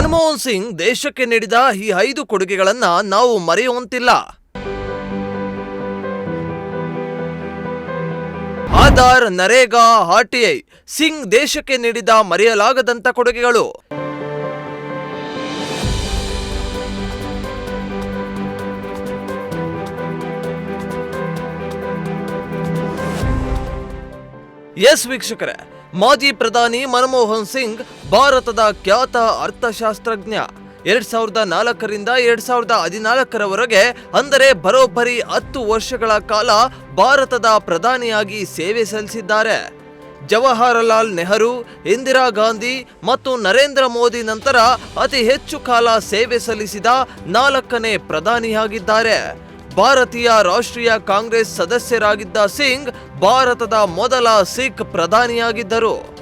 ಮನಮೋಹನ್ ಸಿಂಗ್ ದೇಶಕ್ಕೆ ನೀಡಿದ ಈ ಐದು ಕೊಡುಗೆಗಳನ್ನ ನಾವು ಮರೆಯುವಂತಿಲ್ಲ. ಆಧಾರ್, ನರೇಗಾ ಆರ್ಟಿಐ ಸಿಂಗ್ ದೇಶಕ್ಕೆ ನೀಡಿದ ಮರೆಯಲಾಗದಂತ ಕೊಡುಗೆಗಳು. ಎಸ್ ವೀಕ್ಷಕರೇ ಮಾಜಿ ಪ್ರಧಾನಿ ಮನಮೋಹನ್ ಸಿಂಗ್ ಭಾರತದ ಖ್ಯಾತ ಅರ್ಥಶಾಸ್ತ್ರಜ್ಞ. ಎರಡ್ ಸಾವಿರದ ನಾಲ್ಕರಿಂದ ಎರಡ್ ಸಾವಿರದ ಹದಿನಾಲ್ಕರವರೆಗೆ, ಅಂದರೆ ಬರೋಬ್ಬರಿ ಹತ್ತು ವರ್ಷಗಳ ಕಾಲ ಭಾರತದ ಪ್ರಧಾನಿಯಾಗಿ ಸೇವೆ ಸಲ್ಲಿಸಿದ್ದಾರೆ. ಜವಾಹರಲಾಲ್ ನೆಹರು, ಇಂದಿರಾ ಗಾಂಧಿ ಮತ್ತು ನರೇಂದ್ರ ಮೋದಿ ನಂತರ ಅತಿ ಹೆಚ್ಚು ಕಾಲ ಸೇವೆ ಸಲ್ಲಿಸಿದ ನಾಲ್ಕನೇ ಪ್ರಧಾನಿಯಾಗಿದ್ದಾರೆ. ಭಾರತೀಯ ರಾಷ್ಟ್ರೀಯ ಕಾಂಗ್ರೆಸ್ ಸದಸ್ಯರಾಗಿದ್ದ ಸಿಂಗ್ ಭಾರತದ ಮೊದಲ ಸಿಖ್ ಪ್ರಧಾನಿಯಾಗಿದ್ದರು.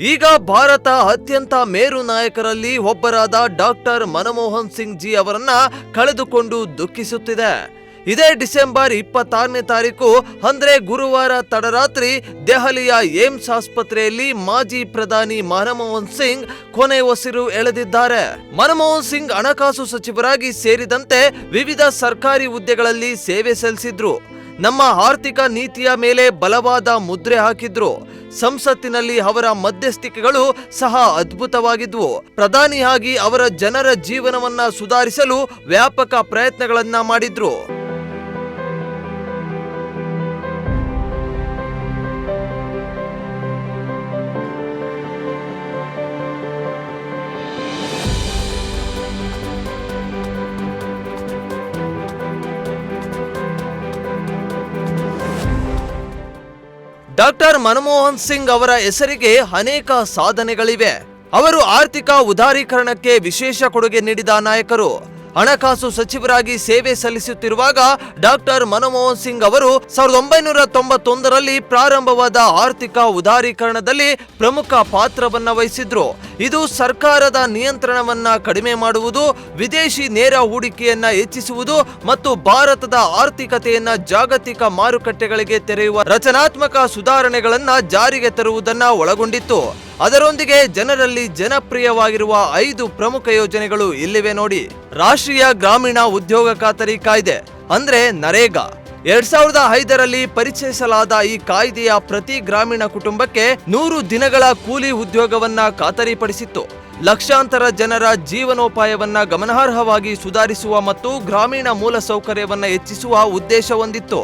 ಈಗ ಭಾರತ ಅತ್ಯಂತ ಮೇರು ನಾಯಕರಲ್ಲಿ ಒಬ್ಬರಾದ ಡಾಕ್ಟರ್ ಮನಮೋಹನ್ ಸಿಂಗ್ ಜಿ ಅವರನ್ನ ಕಳೆದುಕೊಂಡು ದುಃಖಿಸುತ್ತಿದೆ. ಇದೇ ಡಿಸೆಂಬರ್ ಇಪ್ಪತ್ತಾರನೇ ತಾರೀಕು, ಅಂದ್ರೆ ಗುರುವಾರ ತಡರಾತ್ರಿ, ದೆಹಲಿಯ ಏಮ್ಸ್ ಆಸ್ಪತ್ರೆಯಲ್ಲಿ ಮಾಜಿ ಪ್ರಧಾನಿ ಮನಮೋಹನ್ ಸಿಂಗ್ ಕೊನೆ ಉಸಿರು ಎಳೆದಿದ್ದಾರೆ. ಮನಮೋಹನ್ ಸಿಂಗ್ ಹಣಕಾಸು ಸಚಿವರಾಗಿ ಸೇರಿದಂತೆ ವಿವಿಧ ಸರ್ಕಾರಿ ಹುದ್ದೆಗಳಲ್ಲಿ ಸೇವೆ ಸಲ್ಲಿಸಿದ್ರು. ನಮ್ಮ ಆರ್ಥಿಕ ನೀತಿಯ ಮೇಲೆ ಬಲವಾದ ಮುದ್ರೆ ಹಾಕಿದ್ರು. ಸಂಸತ್ತಿನಲ್ಲಿ ಅವರ ಮಧ್ಯಸ್ಥಿಕೆಗಳು ಸಹ ಅದ್ಭುತವಾಗಿದ್ವು. ಪ್ರಧಾನಿಯಾಗಿ ಅವರ ಜನರ ಜೀವನವನ್ನ ಸುಧಾರಿಸಲು ವ್ಯಾಪಕ ಪ್ರಯತ್ನಗಳನ್ನ ಮಾಡಿದ್ರು. ಡಾಕ್ಟರ್ ಮನಮೋಹನ್ ಸಿಂಗ್ ಅವರ ಹೆಸರಿಗೆ ಅನೇಕ ಸಾಧನೆಗಳಿವೆ. ಅವರು ಆರ್ಥಿಕ ಉದಾರೀಕರಣಕ್ಕೆ ವಿಶೇಷ ಕೊಡುಗೆ ನೀಡಿದ ನಾಯಕರು. ಹಣಕಾಸು ಸಚಿವರಾಗಿ ಸೇವೆ ಸಲ್ಲಿಸುತ್ತಿರುವಾಗ ಡಾಕ್ಟರ್ ಮನಮೋಹನ್ ಸಿಂಗ್ ಅವರು ಸಾವಿರದ ಒಂಬೈನೂರ ತೊಂಬತ್ತೊಂದರಲ್ಲಿ ಪ್ರಾರಂಭವಾದ ಆರ್ಥಿಕ ಉದಾರೀಕರಣದಲ್ಲಿ ಪ್ರಮುಖ ಪಾತ್ರವನ್ನ ವಹಿಸಿದ್ರು. ಇದು ಸರ್ಕಾರದ ನಿಯಂತ್ರಣವನ್ನ ಕಡಿಮೆ ಮಾಡುವುದು, ವಿದೇಶಿ ನೇರ ಹೂಡಿಕೆಯನ್ನ ಹೆಚ್ಚಿಸುವುದು ಮತ್ತು ಭಾರತದ ಆರ್ಥಿಕತೆಯನ್ನ ಜಾಗತಿಕ ಮಾರುಕಟ್ಟೆಗಳಿಗೆ ತೆರೆಯುವ ರಚನಾತ್ಮಕ ಸುಧಾರಣೆಗಳನ್ನ ಜಾರಿಗೆ ತರುವುದನ್ನ ಒಳಗೊಂಡಿತ್ತು. ಅದರೊಂದಿಗೆ ಜನರಲ್ಲಿ ಜನಪ್ರಿಯವಾಗಿರುವ ಐದು ಪ್ರಮುಖ ಯೋಜನೆಗಳು ಇಲ್ಲಿವೆ ನೋಡಿ. ರಾಷ್ಟ್ರೀಯ ಗ್ರಾಮೀಣ ಉದ್ಯೋಗ ಖಾತರಿ ಕಾಯ್ದೆ, ಅಂದ್ರೆ ನರೇಗಾ. ಎರಡ್ ಸಾವಿರದ ಐದರಲ್ಲಿ ಪರಿಚಯಿಸಲಾದ ಈ ಕಾಯ್ದೆಯ ಪ್ರತಿ ಗ್ರಾಮೀಣ ಕುಟುಂಬಕ್ಕೆ ನೂರು ದಿನಗಳ ಕೂಲಿ ಉದ್ಯೋಗವನ್ನ ಖಾತರಿಪಡಿಸಿತ್ತು. ಲಕ್ಷಾಂತರ ಜನರ ಜೀವನೋಪಾಯವನ್ನ ಗಮನಾರ್ಹವಾಗಿ ಸುಧಾರಿಸುವ ಮತ್ತು ಗ್ರಾಮೀಣ ಮೂಲಸೌಕರ್ಯವನ್ನ ಹೆಚ್ಚಿಸುವ ಉದ್ದೇಶ ಹೊಂದಿತ್ತು.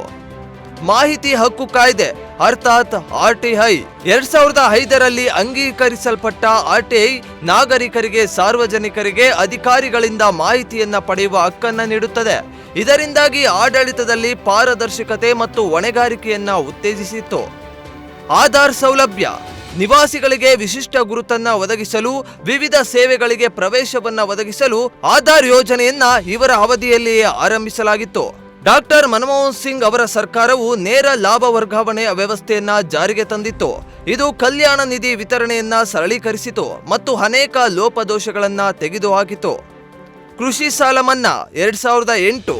ಮಾಹಿತಿ ಹಕ್ಕು ಕಾಯ್ದೆ. ಅರ್ಥಾತ್ ಆರ್ಟಿಐ ಎರಡ್ ಸಾವಿರದ ಐದರಲ್ಲಿ ಅಂಗೀಕರಿಸಲ್ಪಟ್ಟ ಆರ್ಟಿಐ ನಾಗರಿಕರಿಗೆ, ಸಾರ್ವಜನಿಕರಿಗೆ ಅಧಿಕಾರಿಗಳಿಂದ ಮಾಹಿತಿಯನ್ನ ಪಡೆಯುವ ಹಕ್ಕನ್ನ ನೀಡುತ್ತದೆ. ಇದರಿಂದಾಗಿ ಆಡಳಿತದಲ್ಲಿ ಪಾರದರ್ಶಕತೆ ಮತ್ತು ಹೊಣೆಗಾರಿಕೆಯನ್ನ ಉತ್ತೇಜಿಸಿತ್ತು. ಆಧಾರ್ ಸೌಲಭ್ಯ, ನಿವಾಸಿಗಳಿಗೆ ವಿಶಿಷ್ಟ ಗುರುತನ್ನ ಒದಗಿಸಲು, ವಿವಿಧ ಸೇವೆಗಳಿಗೆ ಪ್ರವೇಶವನ್ನ ಒದಗಿಸಲು ಆಧಾರ್ ಯೋಜನೆಯನ್ನ ಇವರ ಅವಧಿಯಲ್ಲಿಯೇ ಆರಂಭಿಸಲಾಗಿತ್ತು. ಡಾಕ್ಟರ್ ಮನಮೋಹನ್ ಸಿಂಗ್ ಅವರ ಸರ್ಕಾರವು ನೇರ ಲಾಭ ವರ್ಗಾವಣೆ ವ್ಯವಸ್ಥೆಯನ್ನ ಜಾರಿಗೆ ತಂದಿತ್ತು. ಇದು ಕಲ್ಯಾಣ ನಿಧಿ ವಿತರಣೆಯನ್ನ ಸರಳೀಕರಿಸಿತು ಮತ್ತು ಅನೇಕ ಲೋಪದೋಷಗಳನ್ನು ತೆಗೆದುಹಾಕಿತು. ಕೃಷಿ ಸಾಲ ಮನ್ನಾ ಎರಡ್ ಸಾವಿರದ ಎಂಟು.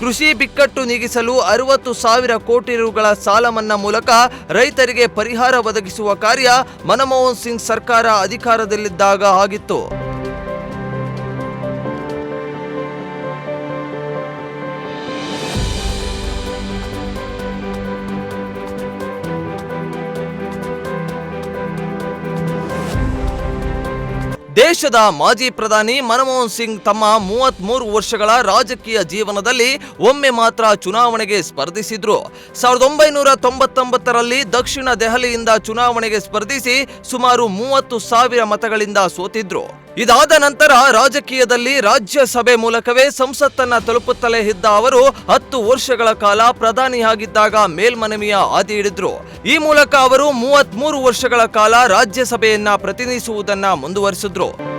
ಕೃಷಿ ಬಿಕ್ಕಟ್ಟು ನೀಗಿಸಲು ಅರವತ್ತು ಸಾವಿರ ಕೋಟಿ ರುಗಳ ಸಾಲ ಮನ್ನಾ ಮೂಲಕ ರೈತರಿಗೆ ಪರಿಹಾರ ಒದಗಿಸುವ ಕಾರ್ಯ ಮನಮೋಹನ್ ಸಿಂಗ್ ಸರ್ಕಾರ ಅಧಿಕಾರದಲ್ಲಿದ್ದಾಗ ಆಗಿತ್ತು. ದೇಶದ ಮಾಜಿ ಪ್ರಧಾನಿ ಮನಮೋಹನ್ ಸಿಂಗ್ ತಮ್ಮ ಮೂವತ್ತ್ ಮೂರು ವರ್ಷಗಳ ರಾಜಕೀಯ ಜೀವನದಲ್ಲಿ ಒಮ್ಮೆ ಮಾತ್ರ ಚುನಾವಣೆಗೆ ಸ್ಪರ್ಧಿಸಿದ್ರು. ಸಾವಿರದ ಒಂಬೈನೂರ ತೊಂಬತ್ತೊಂಬತ್ತರಲ್ಲಿ ದಕ್ಷಿಣ ದೆಹಲಿಯಿಂದ ಚುನಾವಣೆಗೆ ಸ್ಪರ್ಧಿಸಿ ಸುಮಾರು ಮೂವತ್ತು ಸಾವಿರ ಮತಗಳಿಂದ ಸೋತಿದ್ರು. ಇದಾದ ನಂತರ ರಾಜಕೀಯದಲ್ಲಿ ರಾಜ್ಯಸಭೆ ಮೂಲಕವೇ ಸಂಸತ್ತನ್ನ ತಲುಪುತ್ತಲೇ ಇದ್ದ ಅವರು ಹತ್ತು ವರ್ಷಗಳ ಕಾಲ ಪ್ರಧಾನಿಯಾಗಿದ್ದಾಗ ಮೇಲ್ಮನವಿಯ ಹಾದಿ ಹಿಡಿದ್ರು. ಈ ಮೂಲಕ ಅವರು ಮೂವತ್ತ್ ಮೂರು ವರ್ಷಗಳ ಕಾಲ ರಾಜ್ಯಸಭೆಯನ್ನ ಪ್ರತಿನಿಧಿಸುವುದನ್ನ ಮುಂದುವರಿಸಿದ್ರು.